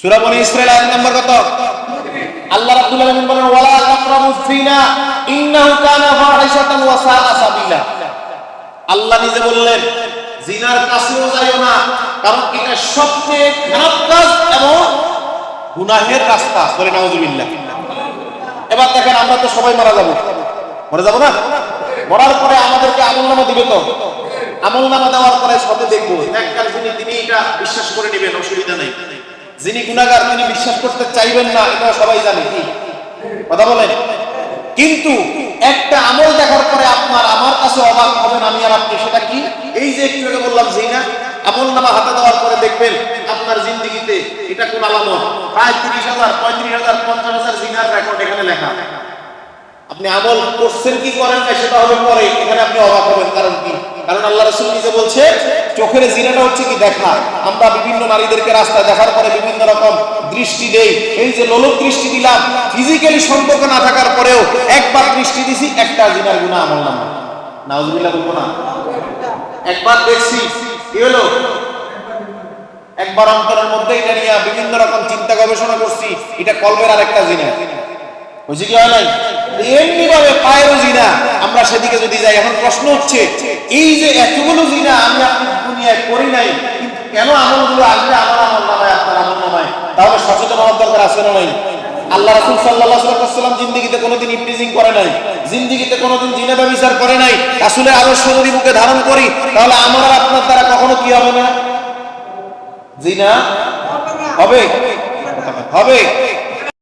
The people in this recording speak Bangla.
সূরা বনি ইসরাইল আয়াত নম্বর কত? আল্লাহ রাব্বুল আলামিন বলেন, ওয়ালা তাকরাবুজ জিনা ইন্নাহু কানা ফাহিশাতান ওয়া সাআ সাবিলা। আল্লাহ নিজে বললেন, জিনার কাছেও যাইও না, কারণ এটা সবচেয়ে খারাপ কাজ এবং গুনাহের রাস্তা। বলে নাউজুবিল্লাহ এবার দেখেন, আমরা তো সবাই মারা যাব। মরে যাব না? মরার পরে আমাদেরকে আমল নামা দিবে তো। আমল নামা দেওয়ার পরে সাথে দেখব। এককাল যিনি তিনি এটা বিশ্বাস করে নেবেন, অসুবিধা নেই। যিনি গুনাহগার তিনি বিশ্বাস করতে চাইবেন না এটা সবাই জানে, কি? কথা বলেন? কিন্তু একটা আমল দেখার পরে আপনার, আমার কাছে অবাক হবেন আমি আর আপনি, সেটা কি? এই যে একটু আগে বললাম, জিনা, আমল নামা হাতে দেওয়ার পরে দেখবেন আপনার জিন্দিগিতে এটা কোন আলামত? প্রায় তিরিশ হাজার, পঁয়ত্রিশ হাজার, পঞ্চাশ হাজার জিনার রেকর্ড এখানে লেখা। আপনি আমল করছেন কি করেন না সেটা হবে পরে, এখানে আপনি অবাক হবেন, কারণ কি? কারণ আল্লাহ রসুল নিজে বলছে চোখের জিনাটা হচ্ছে কি দেখা। আমরা বিভিন্ন নারীদেরকে রাস্তায় দেখার পরে বিভিন্ন রকম দৃষ্টি দেই। এই যে লোলক দৃষ্টি দিলাম ফিজিক্যালি সম্পর্ক না থাকার পরেও একবার দৃষ্টি দিছি, একটা জিনার গুণা আমল নাম। নাউজুবিল্লাহ বলব না। একবার দেখছি, কি হলো? একবার অন্তরের মধ্যে এটা নিয়ে বিভিন্ন রকম চিন্তা গবেষণা করছি, এটা কলবের আর একটা জিনা। বুঝি কি হয় নাই? এমনি ভাবে আমরা সেদিকে যদি যাই, এখন প্রশ্ন হচ্ছে, এই যে এতগুলো জিনা আমি আপনি দুনিয়ায় করি নাই, কিন্তু কেন আমলগুলো আসবে আমার আমল নামায়, আপনার আমল নামায়? তাহলে সচেতন হওয়ার দরকার আছে না আল্লাহ রাসূল আলাইহি ওয়াসাল্লাম কোনোদিন ইপ্রিজিং করে নাই, জিন্দেগিতে কোনোদিন জিনা ব্যভিচার করে নাই রাসূলের আদর্শ যদি বুকে ধারণ করি, তাহলে আমার আর আপনার দ্বারা কখনো কি হবে না? জিনা? হবে। হবে।